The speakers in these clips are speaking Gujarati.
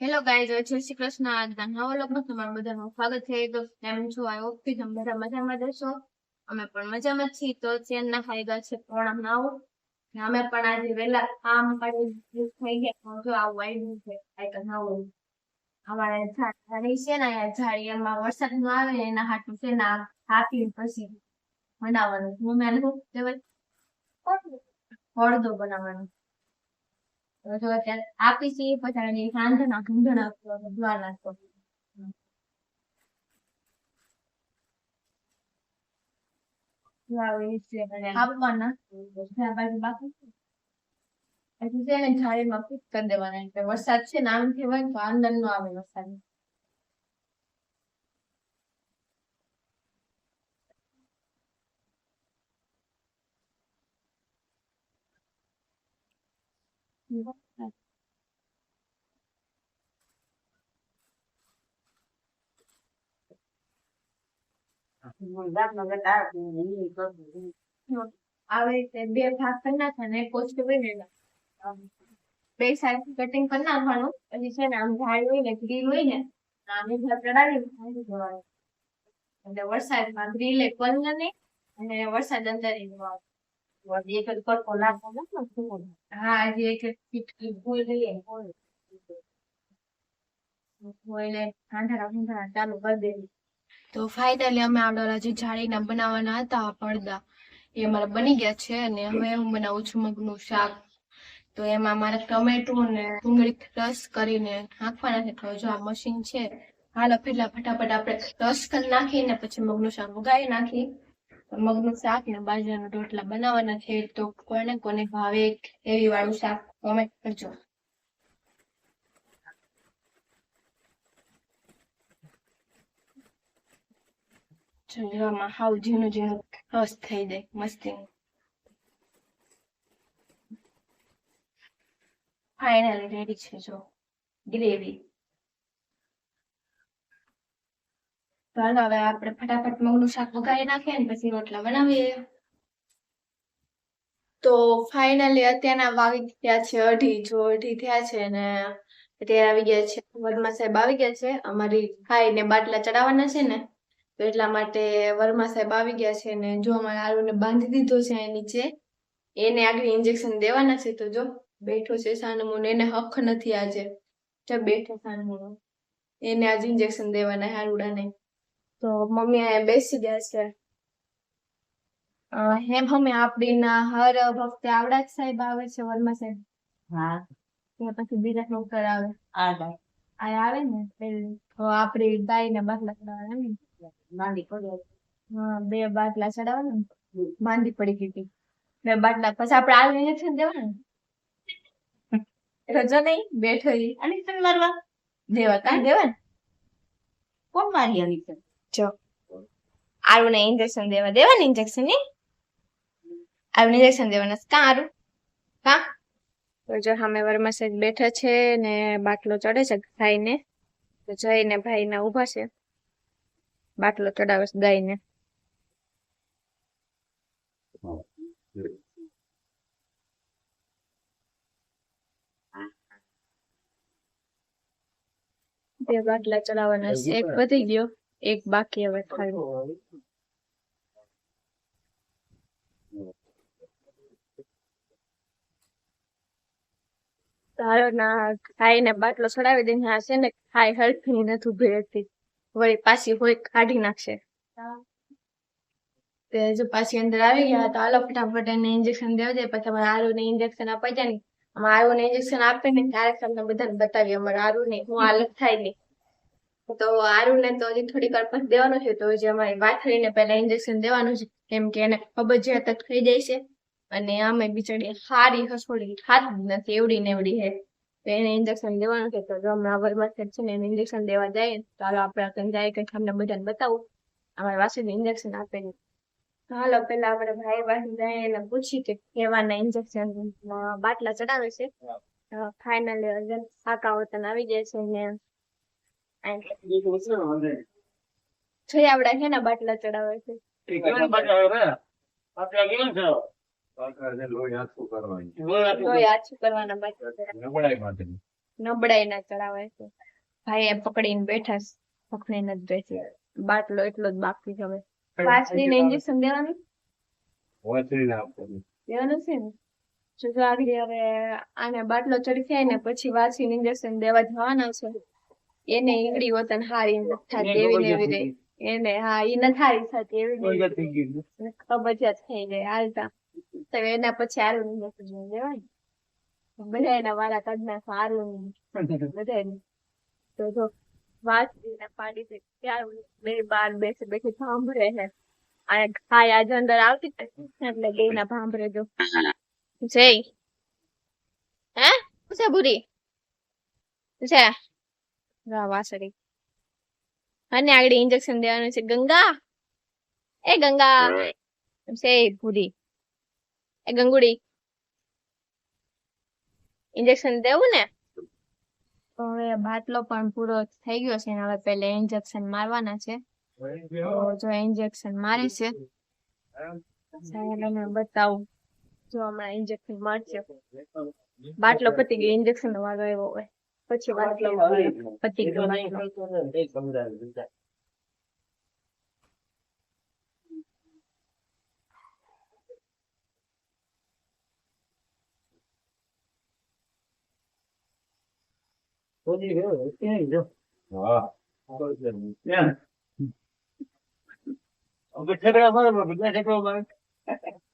હેલો ગાઈઝ જય શ્રી કૃષ્ણ. આજના નવા લોકમાં તમારું બધાનું સ્વાગત છે. એમ છો? આઈ હોપ કે તમે બધા મજામાં રહેશો અમે પણ મજામાં છીએ. તો ચેનના ફાયદા છે પોણા નવ. અમે પણ આજે વહેલા આમ કરી થઈ ગયા. તો જો આવું આવ્યું છે, કાંઈક નવું. અમારે ઝાડી છે ને ઝાડી એમાં વરસાદ નો આવે ને એના હાટું છે ને હાથી પછી બનાવવાનું. હું મેં શું અડધો બનાવવાનો. તો આપી છીએ પછી સાંજના સાંજના ઢૂંઢણા દ્વાર નાખો. આપવાના. બાકી પછી છે ને જાળીમાં ફિટ કરી દેવાના એટલે વરસાદ છે ને આમ કહેવાય ને તો આનંદ નો આવે વરસાદ આવી રીતે બે ભાગ કરી નાખવાના એક હોય ને બે સાઈડ કટિંગ કરી નાખવાનું. પછી છે ને આમ ઝાડ હોય ને, ગ્રીલ હોય ને આને ઘર ચડાવી નાખી એટલે વરસાદમાં ગ્રીલ અને વરસાદ અંદર હા એક એક ફીટ ફૂલ લઈએ એટલે ઠંડા ઠંડા ચાલુ કરી દેવી તો ફાઇનલી અમે આવડાના જે જાળીના બનાવવાના હતા પડદા એ અમારા બની ગયા છે અને હવે હું બનાવું છું મગનું શાક. તો એમાં મારે ટમેટું ને ડુંગળી રસ કરીને નાખવાના છે. તો જો આ મશીન છે હાલો પેલા ફટાફટ આપણે રસ કરી નાખીને પછી મગનું શાક ઉગાડી નાખી મગનું શાક ને બાજરાના રોટલા બનાવવાના છે, તો કોને કોને ભાવે એવી વાળું શાક કોમેન્ટ કરજો. જોવામાં હાવ ઝીણું થઈ જાય મસ્તી ફાઇનલી રેડી છે જો. ગ્રેવી તો આપણે ફટાફટ મગનું શાક વઘારી નાખીએ ને પછી રોટલા બનાવીએ. તો ફાઇનલી અત્યારના વાગી ગયા છે અઢી. જો અઢી થયા છે ને અત્યારે આવી ગયા છે. વર્મા સાહેબ આવી ગયા છે. અમારી ખાઈને બાટલા ચડાવવાના છે ને એટલા માટે વર્મા સાહેબ આવી ગયા છે ને જો અમારે આલુને બાંધી દીધો છે અહીં નીચે, એને આગળ ઇન્જેક્શન દેવાના છે. તો જો બેઠો છે સાનમુન એને હક નથી આજે. જો બેઠો સાનમુનો એને આજે ઇન્જેક્શન દેવાના હારુડાને તો મમ્મી અહીંયા બેસી ગયા છે. હેમ હમે આપડીના હર વખતે આવડા જ સાહેબ આવે છે વર્મા સાહેબ. હા. ત્યાં પછી બીજા ડોક્ટર આવે. આ જાય આ આવે ને પેલી. તો આપડી ગાય ને બાટલા માંડી પડે હા બે બાટલા ચડાવવાના ને. માંદી પડી ગઈ હતી. બે બાટલા પછી આપણે આલુ ઇન્જેક્શન દેવાનું રજો નહીં બેઠો અને મારવા? દેવા કાં દેવા કોણ મારી આવી છે આલુ ઇન્જેક્શન દેવા દેવા ને? ઇન્જેક્શનની આરુને ઇન્જેક્શન દેવાના કા આરુ? કા? તો જો સામે વર્મા સાહેબ બેઠા છે ને બાટલો ચડે છે ગાયને, તો જઈને ભાઈને ઊભા છે. બાટલો ચડાવે છે ગાયને. બે બાટલા ચડાવવાના છે. એક વધી ગયો. એક બાકી હવે ખાલી. તારો ના ખાઈને બાટલો ચડાવી દઈને આ છે ને ખાઈ હરખી નથી ઊભી રહેતી. વળી પાછી હોય કાઢી નાખશે. તે જો પાછી અંદર આવી ગયા તો આલો ફટાફટ એને ઇન્જેક્શન દેવા દે પછી અમારે આરુ ને ઇન્જેક્શન અપાઈ જાય ને. અમારે આરુ ને ઇન્જેક્શન આપે ને ત્યારે તમને બધાને બતાવીએ અમારે આરુ ને હું હાલત થાય નહીં. તો આરુ ને તો હજી થોડીક વાર પછી દેવાનું છે તો હજી અમારી વાથળીને પહેલા ઇન્જેક્શન દેવાનું છે કેમ કે એને કબજિયાત જ થઈ જાય છે. અને આમે બિચારી હારી હસોડી ખાતી નથી એવડી ને એવડી હે તો એને ઇન્જેક્શન દેવાનું છે તો જો હમણાં વરમાં છે ને એને ઇન્જેક્શન દેવા જાય તો હાલો આપણે ત્યાં જાય કંઈક અમને બધાને બતાવું. અમારા વાસીને ઇન્જેક્શન આપે હાલો પેલા આપણે ભાઈ પાસે જાય એને પૂછી કે કેવાના ઇન્જેક્શન બાટલા ચડાવે છે. ફાઇનલી અર્જન કાકા વતન આવી જાય છે ને જોઈ છે ને બાટલા ચડાવે છે. નબળાઈ ના ચડાવે? છે ભાઈ એ પકડીને બેઠા પકડી નથી બેસી. બાટલો એટલો જ બાકી છે હવે. વાસળીને ઇન્જેક્શન દેવાનું? વાંચીને આપવાનું. દેવાનું છે ને? જો આગળ હવે આને બાટલો ચડી જાય ને પછી વાસીને ઇન્જેક્શન દેવા જવાના છે. એને ઈંગળી વતન હારી નથી એવી ને એવી રહી એને હા ઈ નથી હારી થતી એવી કબજિયાત થઈ જાય હાલતા તો એના પછી આરું જોઈ લેવાય બધા એના વાળા કાઢ નાખો આરું બધા તો જો વાસળીને પાડી છે ત્યારે બે બાર બેસે બેસી સાંભળે છે. આ ખાય આજે અંદર આવતી એટલે બે ના સાંભળે જો. જય. હે? છે બુરી છે? વાસળી અને આગળ ઇન્જેક્શન દેવાનું છે. ગંગા? એ ગંગા. છે ભૂરી. એ ગંગુડી. ઇન્જેક્શન દેવું ને? તો હવે બાટલો પણ પૂરો થઈ ગયો છે ને હવે પેલા ઇન્જેક્શન મારવાના છે. તો જો ઇન્જેક્શન મારે છે સાહેબ બતાવું. જો હમણાં ઇન્જેક્શન મારશે. બાટલો પતી ગયો ઇન્જેક્શન નો વારો આવ્યો હોય પછી બાટલો પતી ગયો બાટલો હા ત્યાં હવે ઠેકડા મારે બધા ઠેકડા મારે હવે આ દેખાય. એ ધીરે રહે. અત્યારે તો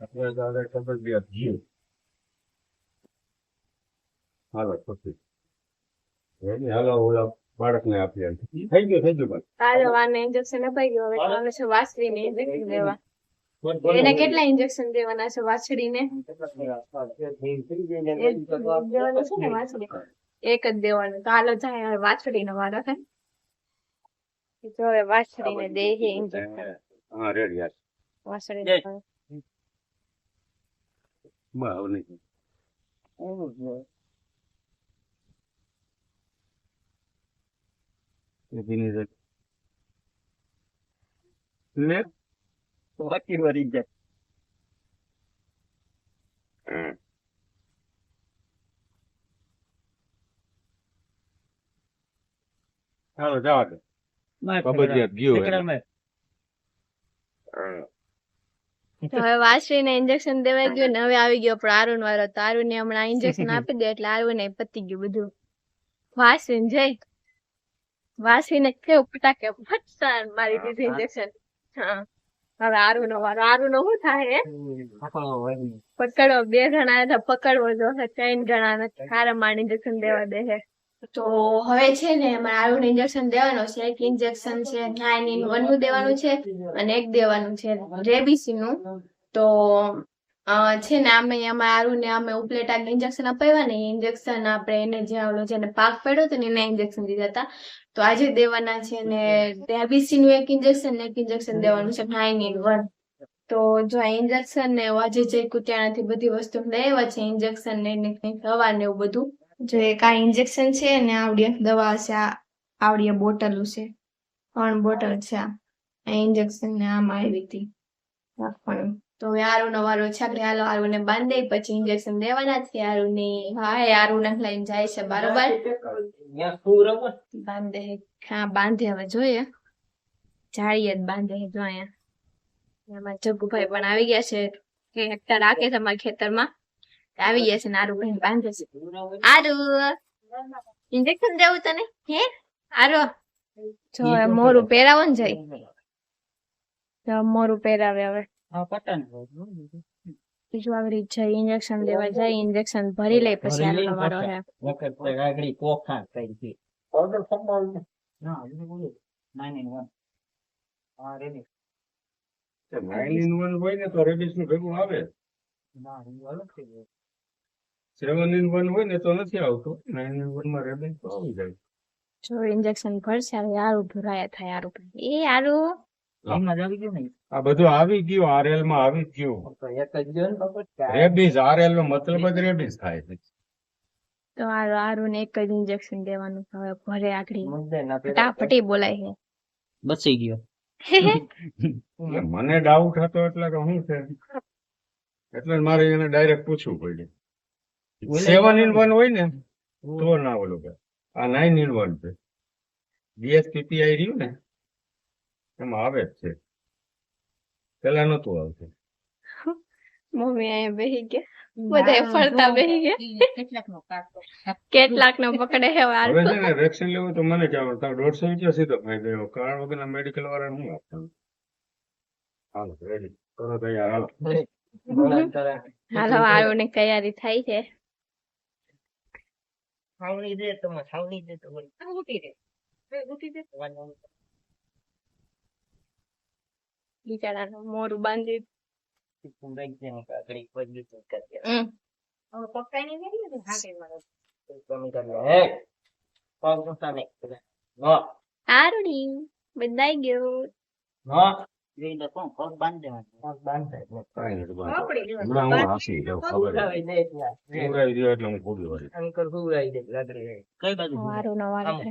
આગળ તબિયત જીવ. હાલો પછી એની હાલો ઓલા બાળકને આપીએ થઈ ગયું થઈ ગયું બસ. કાલે વારને ઇન્જેક્શન અપાઈ ગયું હવે ચાલે છે વાસળીને ઇન્જેક્શન દેવા. એને કેટલા ઇન્જેક્શન દેવાના છે વાછડીને? એક ને એક જ દેવાનું. તો હાલો જાય હવે વાછડીનો વારો છે. જો હવે વાછડીને દે હે ઇન્જેક્શન હા રેડી યાર વાછડી બસ હવે નહીં. લે બાકી વળી જાય ચાલો જવા દે કબજિયાત ગયું હવે વાછડીને ઇન્જેક્શન દેવાઈ ગયું ને હવે આવી ગયો પણ આરુન વાળો તો આરુને હમણાં ઇન્જેક્શન આપી દે એટલે આરુને પતી ગયું બધું વાસરી જઈ વાછડીને કેવું ફટાકે ફટસાર મારી દીધી ઇન્જેક્શન હા. હવે આરુનો વારો. આરુનો શું થાય હે? પકડો બે જણા હતા પકડવો જો. ત્રણ જણા ને હારા માર ઇન્જેક્શન દેવા દે છે તો હવે છે ને અમારે આરુને ઇન્જેક્શન દેવાનો છે. એક ઇન્જેક્શન છે નાઇન ઇન વનનું દેવાનું છે અને એક દેવાનું છે. રેબીસી નું તો છે ને અમે આરુ ને અમે ઉપલેટા ઇન્જેક્શન અપાવ્યા ને ઇન્જેક્શન આપણે એને જે ઓલો જેને પાક પડ્યો હતો ને, એના ઇન્જેક્શન દીધા હતા. તો આજે દેવાના છે ને રેબીસી નું એક ઇન્જેક્શન ને એક ઇન્જેક્શન દેવાનું છે નાઇન ઇન વન તો જો આ ઇન્જેક્શન ને આજે જે કુત્યાણાથી બધી વસ્તુ લેવા છે ઇન્જેક્શન ને કંઈક દવા ને એવું બધું, જો એક આ ઇન્જેક્શન છે ને, આવડી દવા છે, આ આવડી બોટલું છે, ત્રણ બોટલ છે, આ. ઇન્જેક્શન ને આમાં આવી હતી, રાખવાનું. તો હવે આરુનો વારો છે આપણે હાલો આરુને બાંધે પછી ઇન્જેક્શન દેવાના છે આરુને હા એ આરુને લઈને જાય છે બરોબર. બાંધે હા બાંધે હવે જોઈએ. જાળીએ જ બાંધે જો અહીંયા. એમાં જગ્ગુભાઈ પણ આવી ગયા છે કે હેક્ટર રાખે છે અમારા ખેતરમાં. આવી ગયા છે ને આરુ ભાઈ બાંધે છે. આરુ ઇન્જેક્શન દેવું તને? હે? આરુ જો મોરું પહેરાવો ને જાય. મોરું પહેરાવે હવે. બીજું આગળ જઈ ઇન્જેક્શન લેવા જાય ઇન્જેક્શન ભરી લે પછી આનો તમારો હે નાઇન ઇન વન હોય ને તો રેબીસનું ભેગું આવે. સેવન ઇન વન હોય ને તો નથી આવતું. નાઇન ઇન વનમાં રેબિન આવી જાય. જો ઇન્જેક્શન ભરશે હવે આરું ભરાયા થાય આરું એ આરું? આ બધું આવી ગયું આરએલમાં આવી જ ગયું રેબીઝ આરએલ નો મતલબ જ રેબીઝ. થાય છે. તો આ આરું ને એક જ ઇન્જેક્શન દેવાનું હવે ભરે આગળી. ફટાફટી બોલાય છે. બચી ગયો. મને ડાઉટ હતો એટલે કે શું છે? એટલે મારે એને ડાયરેક્ટ પૂછવું પડ્યું. સેવન ઇન વન હોય ને તો ના ઓલું આ નાઇન ઇન વન છે. બીએસપીપીઆઈ રહ્યું ને એમાં આવે જ છે. પેલા નતું આવતું. મમ્મી અહીંયા બેહી ગયા. બધા ફરતા બેહી ગયા. કેટલાક નો પકડે છે હવે ને વેક્સિન લેવું તો મને જાવ તમે દોઢસો રૂપિયા સીધો ફાયદો એવો કારણ વગરના મેડિકલ વાળા શું આપવાનું હાલો રેડી કરો તૈયાર હાલો. હાલો આરું ની તૈયારી થાય છે. દે દે તો. આરુડી બધાઈ ગયો કાંઈ નથી વાંધો. હમણાં હું હાંસી જાઉં ખબર છે. ઊંઘાઈ ગયો એટલે હું ફૂટી વળી. કઈ બાજુ વારો નો વારો બાંધી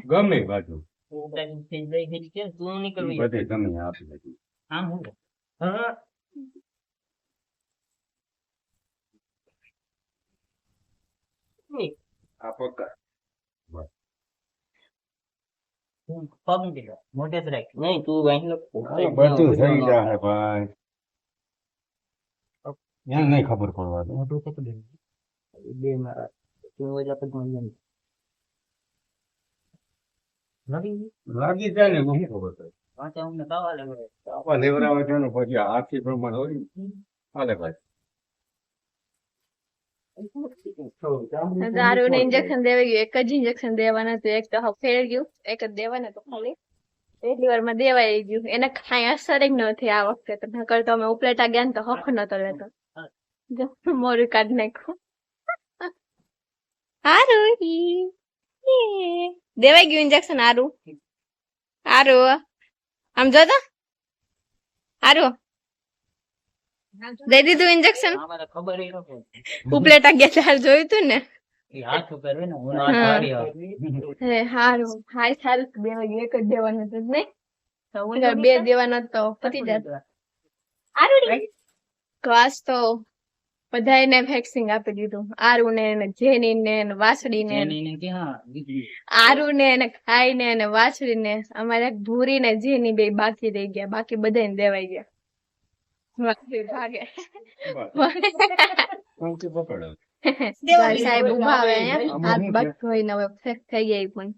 ગમે બાજુ. તું નીકળવી. બધી તમે આપી આમ હું હા. આ પક્કા પગ લો મોઢે જ રાખ. નહીં તું લો. બધું થઈ જાય ભાઈ. એને નહીં ખબર પડવા દે મોઢું પકડી બે મારા તું ઓજા પગમાં લઈ લાગી જાય ને ખબર પડે? વાંચા અમને કાવા લાગે આપા લેવરાવે છે ને પછી આખી પ્રમાણ હોય ને. ભાઈ. દારૂ ને ઇન્જેક્શન દેવા ગયું. એક જ ઇન્જેક્શન દેવાના હતું એક તો ફેર ગયું. એક જ દેવાના તો ખાલી. એટલી વારમાં દેવાઈ ગયું. એને કાંઈ અસર જ નથી આ વખતે તો. નકર તો અમે ઉપલેટા ગયા ને તો હક નતો લેતો જો મોરું કાઢી નાખ્યું. હારું. દેવાઈ ગયું ઇન્જેક્શન હારું. હારું. આમ જો તો? હારું. દઈ દીધું ઇન્જેક્શન ઉપલેટા ગયા ત્યારે જોયું તું ને? હારું હાય સારું. બે વાગે એક જ દેવાનું હતું નહીં? બે દેવાના તો પતી જાત. ઘાસ તો બધાને વેક્સિન આપી દીધું. આરુ ને ને જેની ને ને વાસળી ને આરુ ને ને ખાઈ ને ને વાસળી ને અમારે ભૂરી ને જેની બે બાકી રહી ગયા. બાકી બધાને દેવાઈ ગયા. સાહેબ ઊભા આવે હાથ બાગ ધોઈને હવે ફેક થઈ ગયા પણ.